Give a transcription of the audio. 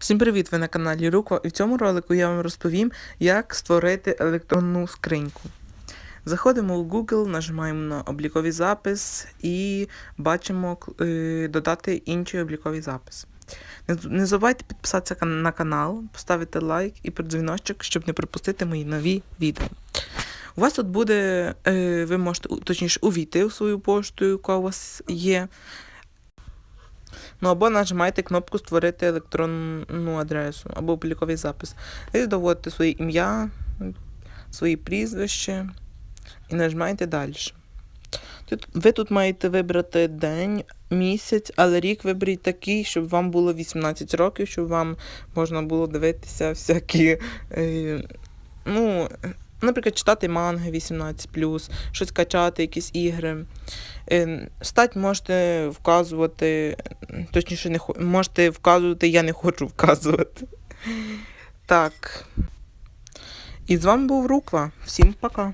Всім привіт! Ви на каналі Руква і в цьому ролику я вам розповім, як створити електронну скриньку. Заходимо у Google, нажимаємо на обліковий запис і бачимо е, додати інший обліковий запис. Не, забувайте підписатися на канал, поставити лайк і дзвіночок, щоб не пропустити мої нові відео. У вас тут буде, е, ви можете точніше увійти у свою пошту, яка у вас є. Ну або нажимаєте кнопку Створити електронну адресу або обліковий запис. Ви доводите своє ім'я, свої прізвище і нажимаєте далі. Ви тут маєте вибрати день, місяць, але рік виберіть такий, щоб вам було 18 років, щоб вам можна було дивитися всякі. Е, ну, наприклад, читати манги 18, щось качати, якісь ігри. Е, Стать можете вказувати, точніше, не хо- можете вказувати, я не хочу вказувати. Так. І з вами був Руква. Всім пока.